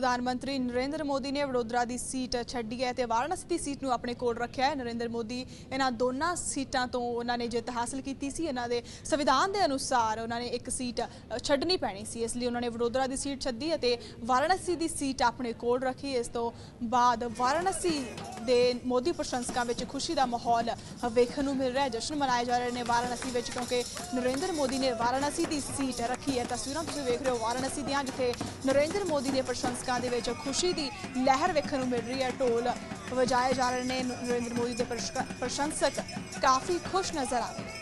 ਪ੍ਰਧਾਨ ਮੰਤਰੀ ਨਰਿੰਦਰ ਮੋਦੀ ਨੇ ਵਡੋਦਰਾ ਦੀ ਸੀਟ ਛੱਡੀ ਹੈ ਤੇ ਵਾਰਾਣਸੀ ਦੀ ਸੀਟ ਨੂੰ ਆਪਣੇ ਕੋਲ ਰੱਖਿਆ ਹੈ। ਨਰਿੰਦਰ ਮੋਦੀ ਇਹਨਾਂ ਦੋਨਾਂ ਸੀਟਾਂ ਤੋਂ ਉਹਨਾਂ ਨੇ ਜਿੱਤ ਹਾਸਲ ਕੀਤੀ ਸੀ। ਇਹਨਾਂ ਦੇ ਸੰਵਿਧਾਨ ਦੇ ਅਨੁਸਾਰ ਉਹਨਾਂ ਨੇ ਇੱਕ ਸੀਟ ਛੱਡਣੀ ਪੈਣੀ ਸੀ। ਇਸ ਲਈ ਉਹਨਾਂ ਨੇ ਵਡੋਦਰਾ ਦੀ ਸੀਟ ਛੱਡੀ ਅਤੇ ਵਾਰਾਣਸੀ ਦੀ ਸੀਟ ਆਪਣੇ ਕੋਲ ਰੱਖੀ। ਇਸ ਤੋਂ ਬਾਅਦ ਵਾਰਾਣਸੀ ਦੇ ਮੋਦੀ ਪ੍ਰਸ਼ੰਸਕਾਂ ਵਿੱਚ ਖੁਸ਼ੀ ਦਾ ਮਾਹੌਲ ਵੇਖਣ ਨੂੰ ਮਿਲ ਰਿਹਾ ਹੈ। ਜਸ਼ਨ ਮਨਾਏ ਜਾ ਰਹੇ ਨੇ ਵਾਰਾਣਸੀ ਵਿੱਚ, ਕਿਉਂਕਿ ਨਰਿੰਦਰ ਮੋਦੀ ਨੇ ਵਾਰਾਣਸੀ ਦੀ ਸੀਟ ਰੱਖੀ ਹੈ। ਤਸਵੀਰਾਂ ਤੁਸੀਂ ਵੇਖ ਰਹੇ ਹੋ ਵਾਰਾਣਸੀ ਦੀਆਂ, ਜਿੱਥੇ ਨਰਿੰਦਰ ਮੋਦੀ ਦੇ ਪ੍ਰਸ਼ੰਸਕਾਂ ਦੇ ਵਿੱਚ ਖੁਸ਼ੀ ਦੀ ਲਹਿਰ ਵੇਖਣ ਨੂੰ ਮਿਲ ਰਹੀ ਹੈ। ਢੋਲ ਵਜਾਏ ਜਾ ਰਹੇ ਨੇ। ਨਰਿੰਦਰ ਮੋਦੀ ਦੇ ਪ੍ਰਸ਼ਕ- ਪ੍ਰਸ਼ੰਸਕ ਕਾਫੀ ਖੁਸ਼ ਨਜ਼ਰ ਆ ਰਹੇ ਨੇ।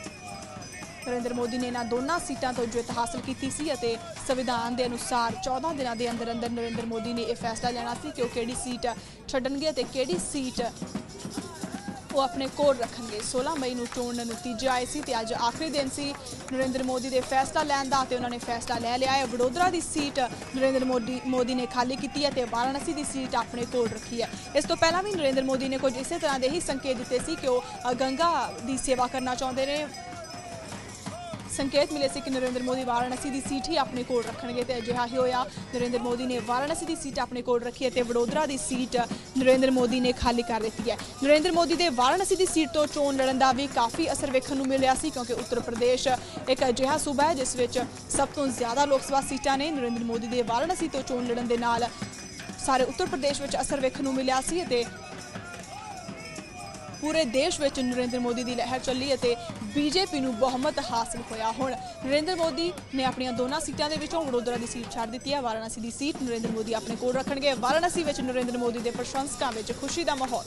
ਨਰਿੰਦਰ ਮੋਦੀ ਨੇ ਇਹਨਾਂ ਦੋਨਾਂ ਸੀਟਾਂ ਤੋਂ ਜਿੱਤ ਹਾਸਲ ਕੀਤੀ ਸੀ ਅਤੇ ਸੰਵਿਧਾਨ ਦੇ ਅਨੁਸਾਰ 14 ਦਿਨਾਂ ਦੇ ਅੰਦਰ ਅੰਦਰ ਨਰਿੰਦਰ ਮੋਦੀ ਨੇ ਇਹ ਫੈਸਲਾ ਲੈਣਾ ਸੀ ਕਿ ਉਹ ਕਿਹੜੀ ਸੀਟ ਛੱਡਣਗੇ ਤੇ ਕਿਹੜੀ ਸੀਟ ਉਹ ਆਪਣੇ ਕੋਲ ਰੱਖਣਗੇ। 16 ਮਈ ਨੂੰ ਚੋਣ ਨਤੀਜੇ ਆਏ ਸੀ ਤੇ ਅੱਜ ਆਖਰੀ ਦਿਨ ਸੀ ਨਰਿੰਦਰ ਮੋਦੀ ਦੇ ਫੈਸਲਾ ਲੈਣ ਦਾ ਤੇ ਉਹਨਾਂ ਨੇ ਫੈਸਲਾ ਲੈ ਲਿਆ ਹੈ। ਵਡੋਦਰਾ ਦੀ ਸੀਟ ਨਰਿੰਦਰ ਮੋਦੀ ਮੋਦੀ ਨੇ ਖਾਲੀ ਕੀਤੀ ਹੈ ਤੇ ਵਾਰਾਣਸੀ ਦੀ ਸੀਟ ਆਪਣੇ ਕੋਲ ਰੱਖੀ ਹੈ। ਇਸ ਤੋਂ ਪਹਿਲਾਂ ਵੀ ਨਰਿੰਦਰ ਮੋਦੀ ਨੇ ਕੁਝ ਇਸੇ ਤਰ੍ਹਾਂ ਦੇ ਹੀ ਸੰਕੇਤ ਦਿੱਤੇ ਸੀ ਕਿ ਉਹ ਗੰਗਾ ਦੀ ਸੇਵਾ ਕਰਨਾ ਚਾਹੁੰਦੇ ਨੇ। ਸੰਕੇਤ ਮਿਲੇ ਸੀ ਕਿ ਨਰਿੰਦਰ ਮੋਦੀ ਵਾਰਾਣਸੀ ਦੀ ਸੀਟ ਹੀ ਆਪਣੇ ਕੋਲ ਰੱਖਣਗੇ ਤੇ ਅਜਿਹਾ ਹੀ ਹੋਇਆ। ਨਰਿੰਦਰ ਮੋਦੀ ਨੇ ਵਾਰਾਣਸੀ ਦੀ ਸੀਟ ਆਪਣੇ ਕੋਲ ਰੱਖੀ ਹੈ ਤੇ ਵਡੋਦਰਾ ਦੀ ਸੀਟ ਨਰਿੰਦਰ ਮੋਦੀ ਨੇ ਖਾਲੀ ਕਰ ਦਿੱਤੀ ਹੈ। ਨਰਿੰਦਰ ਮੋਦੀ ਦੇ ਵਾਰਾਣਸੀ ਦੀ ਸੀਟ ਤੋਂ ਚੋਣ ਲੜਨ ਦਾ ਵੀ ਕਾਫੀ ਅਸਰ ਵੇਖਣ ਨੂੰ ਮਿਲਿਆ ਸੀ ਕਿਉਂਕਿ ਉੱਤਰ ਪ੍ਰਦੇਸ਼ ਇੱਕ ਅਜਿਹਾ ਸੂਬਾ ਹੈ ਜਿਸ ਵਿੱਚ ਸਭ ਤੋਂ ਜ਼ਿਆਦਾ ਲੋਕ ਸਭਾ ਸੀਟਾਂ ਨੇ। ਨਰਿੰਦਰ ਮੋਦੀ ਦੇ ਵਾਰਾਣਸੀ ਤੋਂ ਚੋਣ ਲੜਨ ਦੇ ਨਾਲ ਸਾਰੇ ਉੱਤਰ ਪ੍ਰਦੇਸ਼ ਵਿੱਚ ਅਸਰ ਵੇਖਣ ਨੂੰ ਮਿਲਿਆ ਸੀ ਅਤੇ ਪੂਰੇ ਦੇਸ਼ ਵਿੱਚ ਨਰਿੰਦਰ ਮੋਦੀ ਦੀ ਲਹਿਰ ਚੱਲੀ ਅਤੇ ਬੀਜੇਪੀ ਨੂੰ ਬਹੁਮਤ ਹਾਸਲ ਹੋਇਆ। ਹੁਣ ਨਰਿੰਦਰ ਮੋਦੀ ਨੇ ਆਪਣੀਆਂ ਦੋਨਾਂ ਸੀਟਾਂ ਦੇ ਵਿੱਚੋਂ ਵਡੋਦਰਾ ਦੀ ਸੀਟ ਛੱਡ ਦਿੱਤੀ ਹੈ। ਵਾਰਾਣਸੀ ਦੀ ਸੀਟ ਨਰਿੰਦਰ ਮੋਦੀ ਆਪਣੇ ਕੋਲ ਰੱਖਣਗੇ। ਵਾਰਾਣਸੀ ਵਿੱਚ ਨਰਿੰਦਰ ਮੋਦੀ ਦੇ ਪ੍ਰਸ਼ੰਸਕਾਂ ਵਿੱਚ ਖੁਸ਼ੀ ਦਾ ਮਾਹੌਲ।